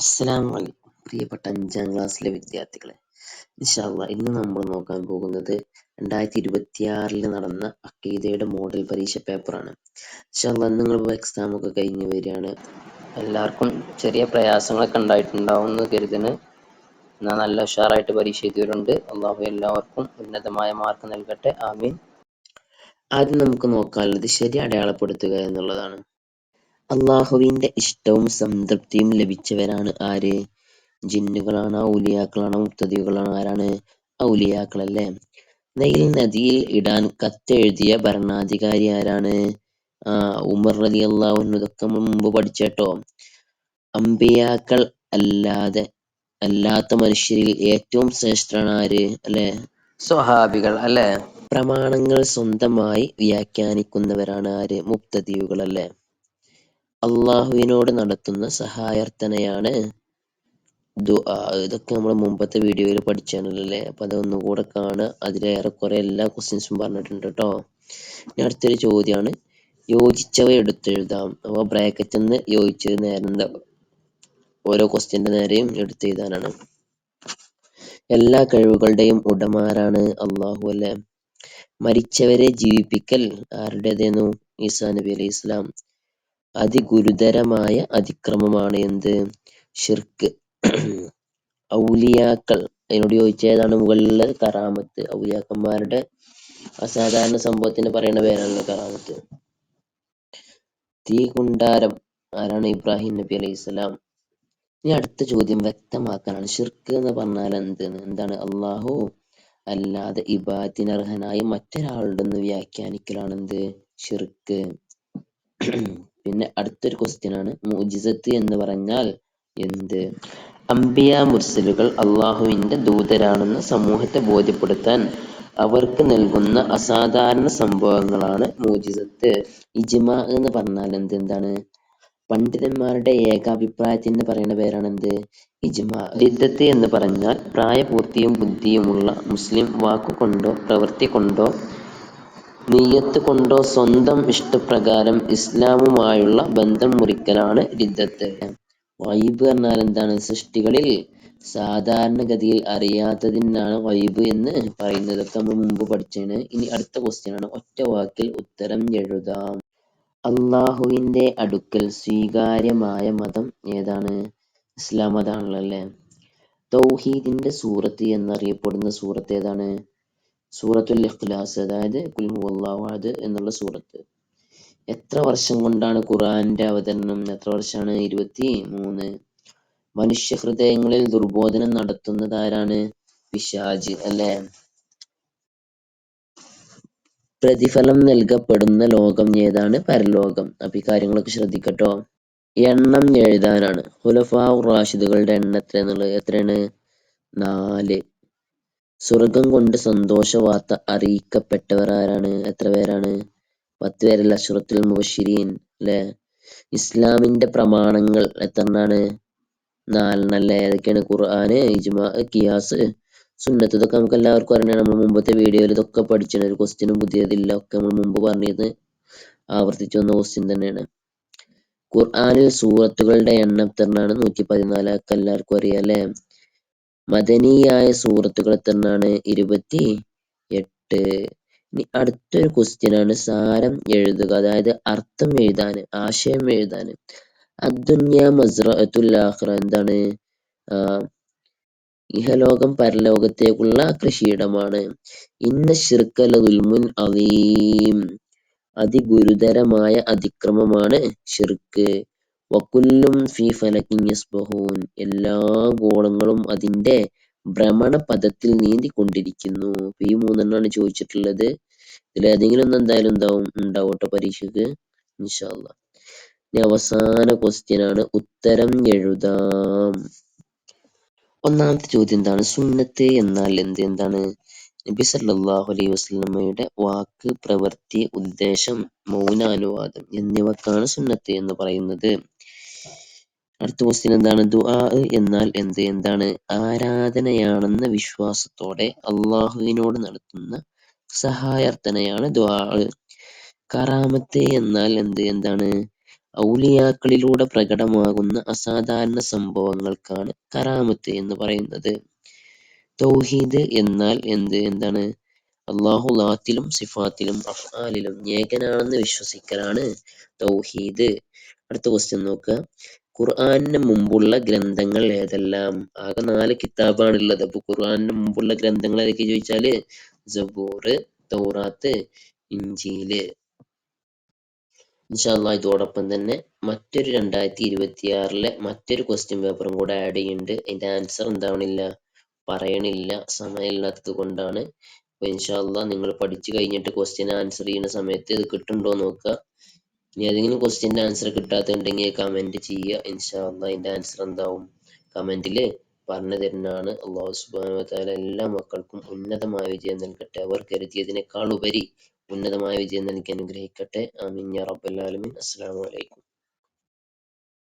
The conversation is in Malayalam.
അസ്സലാമു അലൈക്കും പ്രിയപ്പെട്ട അഞ്ചാം ക്ലാസ്സിലെ വിദ്യാർത്ഥികളെ ഇൻഷാ അള്ളാ ഇന്ന് നമ്മൾ നോക്കാൻ പോകുന്നത് രണ്ടായിരത്തി ഇരുപത്തിയാറിൽ നടന്ന അക്കീദയുടെ മോഡൽ പരീക്ഷ പേപ്പറാണ്. ഇൻഷാ അള്ളാ നിങ്ങൾ എക്സാം ഒക്കെ കഴിഞ്ഞ് വരികയാണ്. എല്ലാവർക്കും ചെറിയ പ്രയാസങ്ങളൊക്കെ ഉണ്ടായിട്ടുണ്ടാവും എന്ന് കരുതുന്നു. എന്നാൽ നല്ല ഉഷാറായിട്ട് പരീക്ഷ എഴുതിയവരുണ്ട്. അള്ളാഹു എല്ലാവർക്കും ഉന്നതമായ മാർക്ക് നൽകട്ടെ. ആമീൻ. ആദ്യം നമുക്ക് നോക്കാനുള്ളത് ശരി അടയാളപ്പെടുത്തുക എന്നുള്ളതാണ്. അള്ളാഹുവിന്റെ ഇഷ്ടവും സംതൃപ്തിയും ലഭിച്ചവരാണ് ആര്? ജിന്നുകളാണ് ഔലിയാക്കളാണ് മുക്തദികളാണ് ആരാണ്? ഔലിയാക്കളല്ലേ? നൈൽ നദിയിൽ ഇടാൻ കത്തെഴുതിയ ഭരണാധികാരി ആരാണ്? ആ ഉമർ റലി അള്ളാഹു ഇതൊക്കെ നമ്മൾ മുമ്പ് പഠിച്ചേട്ടോ അമ്പിയാക്കൾ അല്ലാതെ അല്ലാത്ത മനുഷ്യരിൽ ഏറ്റവും ശ്രേഷ്ഠനാണ് ആര്? അല്ലെ? സ്വഹാബികൾ അല്ലെ? പ്രമാണങ്ങൾ സ്വന്തമായി വ്യാഖ്യാനിക്കുന്നവരാണ് ആര്? മുക്തദീവുകൾ അല്ലെ? അള്ളാഹുവിനോട് നടത്തുന്ന സഹായാർത്ഥനയാണ് ദുആ. ഇതൊക്കെ നമ്മൾ മുമ്പത്തെ വീഡിയോയിൽ പഠിച്ചാണല്ലേ അപ്പൊ അതൊന്നും കൂടെ കാണുക. അതിലേറെ കുറെ എല്ലാ ക്വസ്റ്റ്യൻസും പറഞ്ഞിട്ടുണ്ട് കേട്ടോ. ഇനി അടുത്തൊരു ചോദ്യമാണ് യോജിച്ചവ എടുത്തെഴുതാം. അപ്പൊ ബ്രാക്കറ്റ് നിന്ന് യോജിച്ചത് നേരെ ഓരോ ക്വസ്റ്റ്യന്റെ നേരെയും എടുത്തെഴുതാനാണ് എല്ലാ കഴിവുകളുടെയും ഉടമാരാണ് അള്ളാഹു അല്ലെ? മരിച്ചവരെ ജീവിപ്പിക്കൽ ആരുടേതേന്നു? ഈസാ നബി അലൈഹി ഇസ്ലാം അതിഗുരുതരമായ അതിക്രമമാണ് എന്ത്? ശിർക്ക്. ഔലിയാക്കൾ അതിനോട് ചോദിച്ച ഏതാണ് മുകളിലെ കറാമത്ത്. ഔലിയാക്കന്മാരുടെ അസാധാരണ സംഭവത്തിന് പറയുന്ന പേരാണല്ലോ കറാമത്ത്. തീ കുണ്ടാരം ആരാണ് ഇബ്രാഹിം നബി അലൈഹി സ്വലാം? ഇനി അടുത്ത ചോദ്യം വ്യക്തമാക്കാനാണ്. ഷിർക്ക് എന്ന് പറഞ്ഞാൽ എന്ത്? എന്താണ്? അള്ളാഹു അല്ലാതെ ഇബാദിനർഹനായ മറ്റൊരാളുടെ വ്യാഖ്യാനിക്കലാണ് എന്ത്? ഷിർക്ക് പിന്നെ അടുത്തൊരു ക്വസ്റ്റ്യൻ ആണ്. മുജിസത്ത് എന്ന് പറഞ്ഞാൽ എന്ത്? അംബിയ മുർസലുകൾ അള്ളാഹുവിന്റെ ദൂതരാണെന്ന് സമൂഹത്തെ ബോധ്യപ്പെടുത്താൻ അവർക്ക് നൽകുന്ന അസാധാരണ സംഭവങ്ങളാണ് മൂജിസത്ത്. ഇജ്മ എന്ന് പറഞ്ഞാൽ എന്ത്? എന്താണ്? പണ്ഡിതന്മാരുടെ ഏകാഭിപ്രായത്തിന് പറയുന്ന പേരാണ് എന്ത്? ഇജ്മ. ലിദ്ദത്ത് എന്ന് പറഞ്ഞാൽ പ്രായപൂർത്തിയും ബുദ്ധിയുമുള്ള മുസ്ലിം വാക്കുകൊണ്ടോ പ്രവൃത്തി നീയത്ത് കൊണ്ടോ സ്വന്തം ഇഷ്ടപ്രകാരം ഇസ്ലാമുമായുള്ള ബന്ധം മുറിക്കലാണ് രിദ്ദത്ത്. വൈബ് എന്നാൽ എന്താണ്? സൃഷ്ടികളിൽ സാധാരണഗതിയിൽ അറിയാത്തതിനാണ് വൈബ് എന്ന് പറയുന്നത് നമ്മൾ മുമ്പ് പഠിച്ചാണ് ഇനി അടുത്ത question ആണ്. ഒറ്റ വാക്കിൽ ഉത്തരം എഴുതാം. അള്ളാഹുവിന്റെ അടുക്കൽ സ്വീകാര്യമായ മതം ഏതാണ്? ഇസ്ലാം മതാണല്ലോ അല്ലേ? തൗഹീദിന്റെ സൂറത്ത് എന്നറിയപ്പെടുന്ന സൂറത്ത് ഏതാണ്? സൂറത്തുൽ ഇഖ്ലാസ് അതായത് കുൽ ഹുവല്ലാഹു അഹദ് എന്നുള്ള സൂറത്ത്. എത്ര വർഷം കൊണ്ടാണ് ഖുർആന്റെ അവതരണം? എത്ര വർഷമാണ്? ഇരുപത്തി മൂന്ന് മനുഷ്യ ഹൃദയങ്ങളിൽ ദുർബോധനം നടത്തുന്നത് ആരാണ്? പിശാജ് അല്ലെ? പ്രതിഫലം നൽകപ്പെടുന്ന ലോകം ഏതാണ്? പരലോകം. അപ്പൊ ഈ കാര്യങ്ങളൊക്കെ ശ്രദ്ധിക്കട്ടോ. എണ്ണം എഴുതാനാണ്. ഹുലഫാ റാഷിദുകളുടെ എണ്ണം എത്ര എത്രയാണ്? നാല്. സ്വർഗം കൊണ്ട് സന്തോഷവാർത്ത വാർത്ത അറിയിക്കപ്പെട്ടവർ ആരാണ് എത്ര പേരാണ്? പത്ത് പേരല്ല അഷറത്തുൽ മുബഷിരീൻ അല്ലെ ഇസ്ലാമിന്റെ പ്രമാണങ്ങൾ എത്രണ്ണാണ്? നാലെണ്ണല്ലേ? ഏതൊക്കെയാണ്? ഖുർആന് ഇജ്മാ ഖിയാസ് സുന്നത്ത് ഇതൊക്കെ നമുക്ക് എല്ലാവർക്കും അറിയണം. നമ്മൾ മുമ്പത്തെ വീഡിയോയിൽ ഇതൊക്കെ പഠിച്ചാണ് ഒരു ക്വസ്റ്റ്യനും പുതിയതില്ല. ഒക്കെ നമ്മൾ മുമ്പ് പറഞ്ഞത് ആവർത്തിച്ചു വന്ന ക്വസ്റ്റ്യൻ തന്നെയാണ്. ഖുർആനിൽ സൂറത്തുകളുടെ എണ്ണം എത്രണ്ണാണ്? നൂറ്റി പതിനാല് ഒക്കെ എല്ലാവർക്കും അറിയാം മദനീയായ സൂറത്തുകൾ എത്രണ്ണാണ് ഇരുപത്തി എട്ട് ഇനി അടുത്തൊരു ക്വസ്റ്റ്യൻ ആണ് സാരം എഴുതുക. അതായത് അർത്ഥം എഴുതാന് ആശയം എഴുതാന്. അദ്ദുന്യ മസ്റഅത്തുൽ ആഖിറ എന്താണ്? ഇഹലോകം പരലോകത്തേക്കുള്ള കൃഷിയിടമാണ്. ഇന്ന ഷിർക്കല അലീം അതിഗുരുതരമായ അതിക്രമമാണ് ഷിർക്ക് വക്കുല്ലും ഫി ഫലക്കിൻ യസ്ബഹൂൻ എല്ലാ ഗോളങ്ങളും അതിന്റെ ഭ്രമണ പദത്തിൽ നീന്തിക്കൊണ്ടിരിക്കുന്നു. ഈ മൂന്നെണ്ണമാണ് ചോദിച്ചിട്ടുള്ളത്. ഇതിൽ ഏതെങ്കിലും ഒന്ന് എന്തായാലും ഉണ്ടാവും ഉണ്ടാവും കേട്ടോ പരീക്ഷക്ക് ഇൻഷാല്ല ഇനി അവസാന ക്വസ്റ്റ്യൻ ആണ്. ഉത്തരം എഴുതാം. ഒന്നാമത്തെ ചോദ്യം എന്താണ്? സുന്നത്ത് എന്നാൽ എന്ത് എന്താണ്? നബി സല്ലല്ലാഹു അലൈഹി വസല്ലമയുടെ വാക്ക് പ്രവൃത്തി ഉദ്ദേശം മൗനാനുവാദം എന്നിവക്കാണ് സുന്നത്ത് എന്ന് പറയുന്നത്. അടുത്ത ക്വസ്റ്റ്യൻ എന്താണ്? ദുആ എന്നാൽ എന്ത്? എന്താണ് ആരാധനയാണെന്ന വിശ്വാസത്തോടെ അള്ളാഹുവിനോട് നടത്തുന്ന സഹായാർത്ഥനയാണ് ദുആ. കറാമത്ത് എന്നാൽ എന്ത്? എന്താണ്? ഔലിയാക്കളിലൂടെ പ്രകടമാകുന്ന അസാധാരണ സംഭവങ്ങൾക്കാണ് കറാമത്ത് എന്ന് പറയുന്നത്. തൗഹീദ് എന്നാൽ എന്ത്? എന്താണ്? അള്ളാഹു ളാത്തിലും സിഫാത്തിലും അഫ്ആലിലും ഏകനാണെന്ന് വിശ്വസിക്കലാണ് തൗഹീദ്. അടുത്ത ക്വസ്റ്റ്യൻ നോക്കുക. ഖുർആനിന് മുമ്പുള്ള ഗ്രന്ഥങ്ങൾ ഏതെല്ലാം? ആകെ നാല് കിതാബാണ് ഉള്ളത് അപ്പൊ ഖുർആനിന് മുമ്പുള്ള ഗ്രന്ഥങ്ങൾ ഏതൊക്കെ ചോദിച്ചാൽ? സബൂർ തൗറാത്ത് ഇഞ്ചീൽ. ഇൻഷാ അള്ളാ ഇതോടൊപ്പം തന്നെ മറ്റൊരു രണ്ടായിരത്തി ഇരുപത്തിയാറിലെ മറ്റൊരു ക്വസ്റ്റ്യൻ പേപ്പറും കൂടെ ആഡ് ചെയ്യുന്നുണ്ട് അതിന്റെ ആൻസർ എന്താവണില്ല? പറയണില്ല. സമയമില്ലാത്തത് കൊണ്ടാണ്. അപ്പൊ ഇൻഷാ അള്ളാ നിങ്ങൾ പഠിച്ചു കഴിഞ്ഞിട്ട് ക്വസ്റ്റ്യൻ ആൻസർ ചെയ്യുന്ന സമയത്ത് ഇത് കിട്ടുന്നുണ്ടോ നോക്കുക. ഇനി ഏതെങ്കിലും ക്വസ്റ്റ്യന്റെ ആൻസർ കിട്ടാത്തുണ്ടെങ്കിൽ കമന്റ് ചെയ്യുക. ഇൻഷാ അള്ളാ അതിന്റെ ആൻസർ എന്താവും? കമന്റിൽ പറഞ്ഞു തരുന്നതാണ് അള്ളാഹു സുബ്ഹാനഹു വതആല എല്ലാ മക്കൾക്കും ഉന്നതമായ വിജയം നൽകട്ടെ. അവർ കരുതിയതിനേക്കാൾ ഉപരി ഉന്നതമായ വിജയം നൽകി അനുഗ്രഹിക്കട്ടെ. ആമീൻ യാ റബ്ബൽ ആലമീൻ. അസ്സലാമു അലൈക്കും.